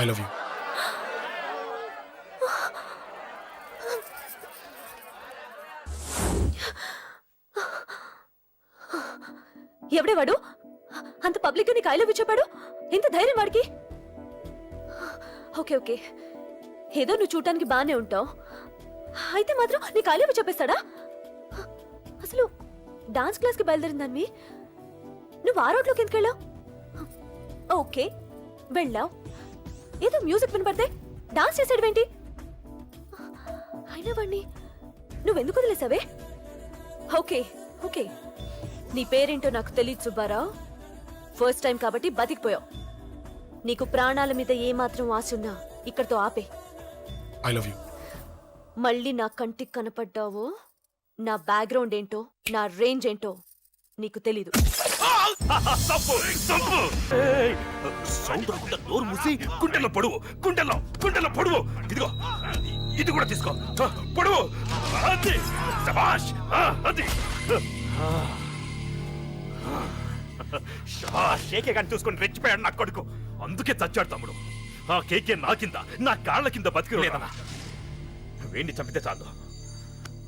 I love you ఎవడే వాడు? అంత public నీకు ఐ లవ్ యూ చెప్పాడు? ఎంత ధైర్యం వాడికి? Okay okay. ఏదో నువ్వు చూడటానికి బానే ఉంటావు. అయితే మాత్రం నీకు ఐ లవ్ యూ చెప్పేస్తాడా? అసలు డాన్స్ క్లాస్కి బయలుదేరిన దాన్ని నువ్వు ఆ రోడ్లోకి ఎందుకు వెళ్ళావు? ఓకే వెళ్ళావు. ఏదో మ్యూజిక్ వినపడితే డాన్స్ చేసాడువేంటి అయినా వాడిని నువ్వెందుకు వదిలేసావే? Okay okay. నీ పేరేంటో నాకు తెలియదు సుబ్బారావు. ఫస్ట్ టైం కాబట్టి బతికిపోయావు. నీకు ప్రాణాల మీద ఏమాత్రం ఆశ ఉన్నా ఇక్కడితో ఆపే. ఐ లవ్ యూ మళ్ళీ నా కంటికి కనపడ్డావో నా బ్యాక్గ్రౌండ్ ఏంటో నా రేంజ్ ఏంటో నీకు తెలీదు. తప్పు తప్పు సౌండ్ రాకుండా నోరు మూసి గుండెల్లో పొడువు గుండెల్లో గుండెల్లో పొడువు. ఇదిగో ఇది కూడా తీసుకో. పొడువు. అది శబాష్ అది. శబాష్ కేకే కానీ చూసుకొని రెచ్చిపోయాడు నా కొడుకు. అందుకే చచ్చాడు తమ్ముడు. ఆ కేకే నా కింద నా కాళ్ళ కింద బతికి లేదన్నా వేణ్ణి చంపితే చాలు.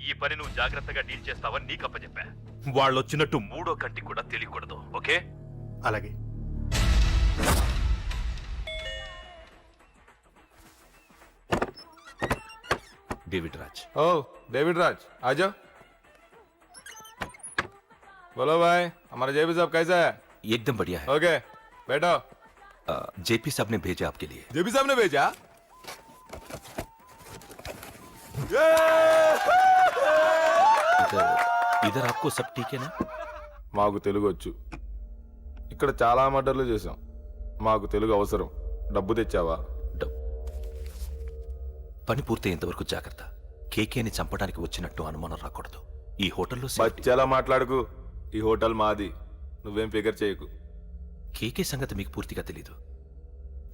ఈ పని నువ్వు జాగ్రత్తగా డీల్ చేస్తావని నీకు అప్పచెప్పా వాళ్ళు వచ్చినట్టు మూడో కంటికి కూడా తెలియకూడదు ఓకే అలాగే డేవిడ్ రాజ్ ओ डेविड राज आ जाओ बोलो भाई हमारा जेबी साहब कैसा है एकदम बढ़िया है ओके बैठो जेपी साहब ने भेजा आपके लिए जेबी साहब ने भेजा इधर इधर आपको सब ठीक है ना మాకు తెలుగు వచ్చు ఇక్కడ చాలా మర్డర్లు చేసాం మాకు తెలుగు అవసరం డబ్బు తెచ్చావా డబ్ పని పూర్తయ్యేంత వరకు జాగ్రత్త కేకేని చంపడానికి వచ్చినట్టు అనుమానం రాకూడదు ఈ హోటల్లో సేఫ్టీ. బచ్చాలా మాట్లాడుకు ఈ హోటల్ మాది నువ్వేం ఫిగర్ చేయకు కేకే సంగతి మీకు పూర్తిగా తెలీదు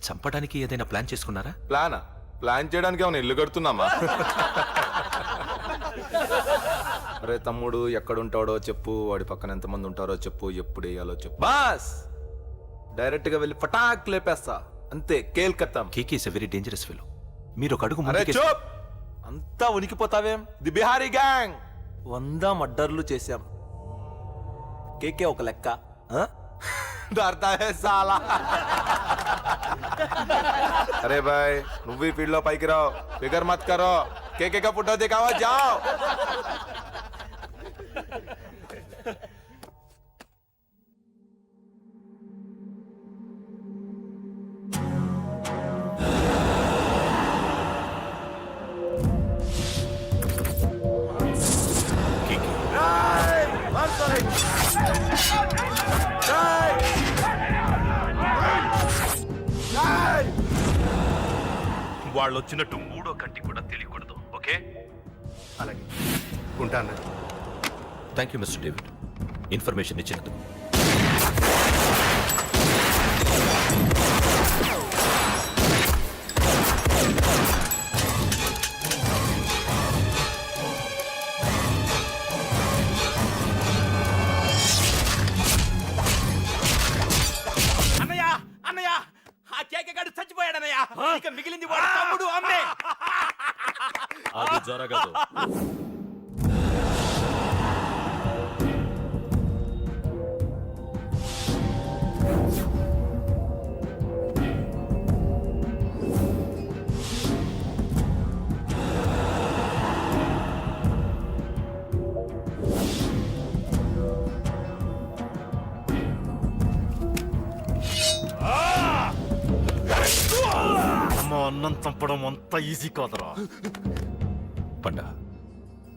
చంపడానికి ఏదైనా ప్లాన్ చేసుకున్నారా ప్లానా ప్లాన్ చేయడానికి ఏమైనా ఇల్లు కడుతున్నామా అరే తమ్ముడు ఎక్కడుంటాడో చెప్పు వాడి పక్కన ఎంతమంది ఉంటారో చెప్పు ఎప్పుడు వేయాలో చెప్పు. బాస్! డైరెక్ట్గా వెళ్ళి పటాక్ లేపేస్తా. అంతే కేల్కత్తాం. KK is very dangerous fellow మీరు ఒక అడుగు అంతా ఉనికిపోతావేం? The Bihari gang! వంద మర్డర్లు చేశాం. కేకే ఒక లెక్క. సాలా. అరే బాయ్ నువ్వు ఈ ఫీల్డ్లో పైకి రావు. ఫిగర్ మత్ కరో. కేకే కా పుట్టో జావ్. వాళ్ళు వచ్చినట్టు మూడో కంటికి కూడా తెలియకూడదు ఓకే? అలాగే. ఉంటాను thank you mister David information ఇచ్చినందుకు. ఇక మిగిలింది వాడు తమ్ముడు అమ్మే. అది జరగదు. అన్నం చంపడం అంత ఈజీ కాదురా. పండ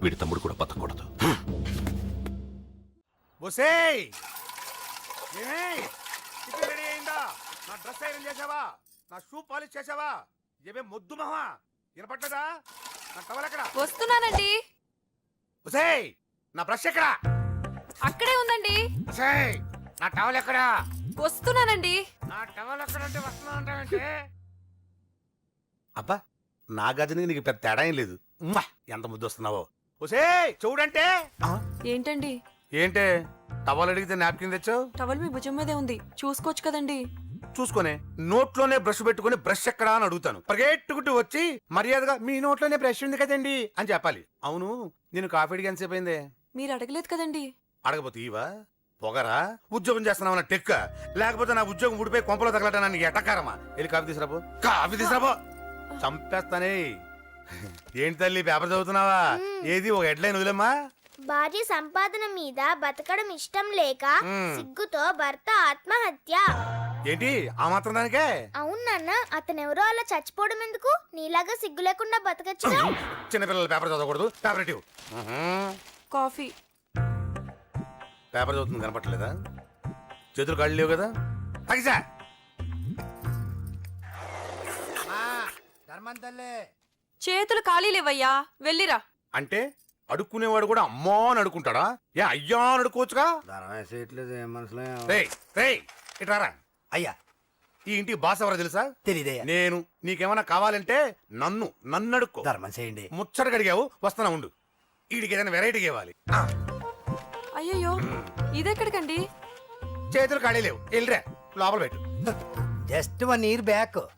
వీడి తమ్ముడు కూడా బతకూడదు. బొసేయ్ ఏమే టిఫిన్ రెడీ అయిందా? నా డ్రెస్ ఐరన్ చేసావా? నా షూ పాలిష్ చేసావా? ఏమే మొద్దు మహా వినపట్లేదా? నా టవల్ ఎక్కడ? వస్తున్నానండి. ఒసేయ్ నా బ్రష్ ఎక్కడా? అక్కడే ఉందండి. ఒసేయ్ నా టవల్ ఎక్కడా? వస్తున్నానండి. నా టవల్ ఎక్కడంటే వస్తున్నా అంటావేంటి అబ్బా నా గజనికి నీకు పెద్ద తేడా ఏం లేదు. ఉమ్మా, ఎంత ముద్దు వస్తున్నావో. ఒసేయ్ చూడంటే. ఏంటండి? ఏంటే? టవల్ అడిగితే నాప్కిన్ తెచ్చావు? టవల్ మీ భుజం మీదే ఉంది. చూసుకోవచ్చు కదండి. చూసుకొని. నోట్లోనే బ్రష్ పెట్టుకొని బ్రష్ ఎక్కడా అని అడుగుతాను. పరిగెట్టుకుంటూ వచ్చి మర్యాదగా మీ నోట్లోనే బ్రష్ ఉంది కదండి అని చెప్పాలి. అవును నేను కాఫీ అడిగి ఎంతసేపు అయిందే? మీరు అడగలేదు కదండి. అడగపోతే ఇవా పొగరా? ఉద్యోగం చేస్తున్నావు టెక్క? లేకపోతే నా ఉద్యోగం ఊడిపోయి కొంపలో తగలటా? నీకు ఎటకారమా? వెళ్ళి కాఫీ తీసుకురాబో కాఫీ తీసుకురాబో చంపేస్తానే. ఏంటి తల్లి పేపర్ చదువుతున్నావా? ఏది ఒక హెడ్లైన్ వదిలేమ్మా? భార్య సంపాదన మీద బతకడం ఇష్టం లేక. సిగ్గుతో భర్త ఆత్మహత్య. ఏంటి ఆ మాత్రం దానికే? అవును నాన్న అతనెవరో అలా చచ్చిపోవడం ఎందుకు? నీలాగా సిగ్గు లేకుండా బతకచ్చుగా? చిన్నపిల్లల పేపర్ చదవకూడదు పేపర్ కాఫీ. పేపర్ చదువుతుంది కనపట్లేదా చేతులు కాళ్ళు లేవు కదా? చేతులు ఖాళీ లేవయ్యా వెళ్ళిరా. అంటే అడుక్కునేవాడు కూడా అమ్మా అని అడుకుంటాడా ఏ అయ్యా అని అడుకోవచ్చుగా రేయ్ రేయ్ ఇట్రారా అయ్యా. ఈ ఇంటికి బాస్ ఎవరో తెలుసా? తెలీదయ్యా నేను. నీకేమైనా కావాలంటే నన్ను నన్ను అడుక్కో. ధర్మం చేయండి. ముచ్చటగా అడిగావు వస్తున్నా ఉండు. వీడికి ఏదైనా వెరైటీ ఇవ్వాలి. ఆ, అయ్యయ్యో ఇదెక్కడికండి? చేతులు ఖాళీ లేవు. వెళ్ళిరా. లోపల పెట్టు. Just one year back.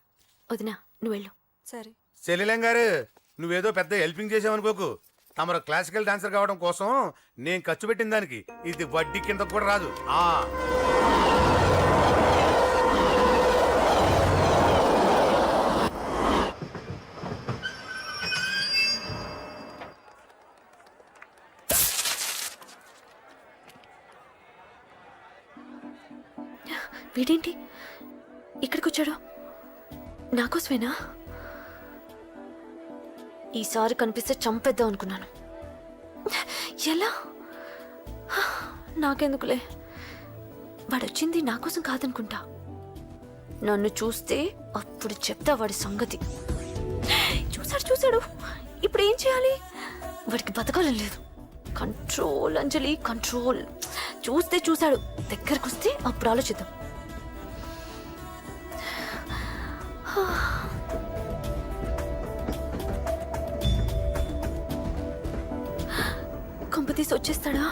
వదినా నువ్వు వెళ్ళు. సరే. చెల్లెలం గారు నువ్వేదో పెద్ద హెల్పింగ్ చేసావనుకోకు. తమరు క్లాసికల్ డాన్సర్ కావడం కోసం నేను ఖర్చు పెట్టిన దానికి ఇది వడ్డీ కింద కూడా రాదు. ఆ. వీడేంటి? ఇక్కడికి వచ్చాడు నాకోసమేనా ఈసారి కనిపిస్తే చంపేద్దాం అనుకున్నాను. ఎలా? నాకెందుకులే. వాడు వచ్చింది నా కోసం కాదనుకుంటా. నన్ను చూస్తే అప్పుడు చెప్తా వాడి సంగతి. చూశాడు చూశాడు. ఇప్పుడు ఏం చేయాలి? వాడికి బతకాలని లేదు. Control Anjali control. చూస్తే చూశాడు. దగ్గరకు వస్తే అప్పుడు ఆలోచిద్దాం. కొంపతీసి వచ్చేస్తాడా?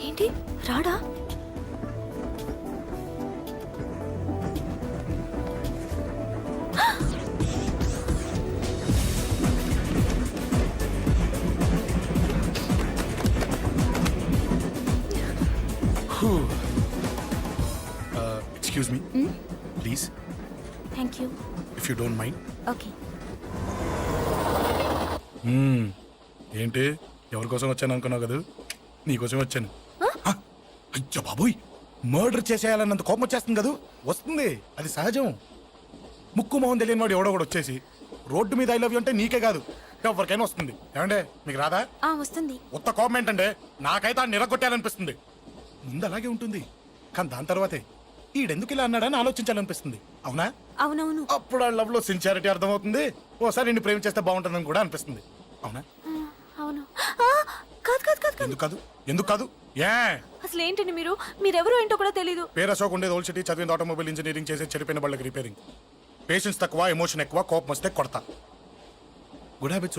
ఏంటి? రాడా? Excuse me please thank you if you don't mind okay ఏంటి? ఎవరి కోసం వచ్చాను అనుకున్నావు కదా? నీకోసం వచ్చాను? అయ్యో బాబోయ్! మర్డర్ చేసేయాలన్నంత కోపం వచ్చేస్తుంది కదా? వస్తుంది. అది సహజం. ముక్కు మొహం తెలియని వాడు ఎవడో కూడా వచ్చేసి రోడ్డు మీద ఐ లవ్ యూ అంటే నీకే కాదు. ఎవరికైనా వస్తుంది. ఏమంటే మీకు రాదా? వస్తుంది. ఉత్త కోపం ఏంటంటే నాకైతే నిరగొట్టాలనిపిస్తుంది ముందు అలాగే ఉంటుంది. కానీ దాని తర్వాతే. ఈడెందుకు ఇలా అన్నాడని ఆలోచించాలనిపిస్తుంది. అవునా? అవునవును. అప్పుడు ఆ లవ్లో సిన్సియారిటీ అర్థమవుతుంది. ఓసారి నిన్ను ప్రేమించేస్తే బాగుంటుందని కూడా అనిపిస్తుంది. అవునా? అవును. ఆ, కాదు కాదు కాదు కాదు. ఎందుకు కాదు? ఎందుకు కాదు? ఏ? అసలు ఏంటండి మీరు? మీరెవరో ఏంటో కూడా తెలీదు. పేరు అశోక్ ఉండేది ఓల్డ్ సిటీ చదివింది ఆటోమొబైల్ ఇంజనీరింగ్ చేసి చెడిపోయిన వాళ్ళకి రిపేరింగ్ పేషెన్స్ తక్కువ ఎమోషన్ ఎక్కువ కోపం వస్తే కొడతా. Good habits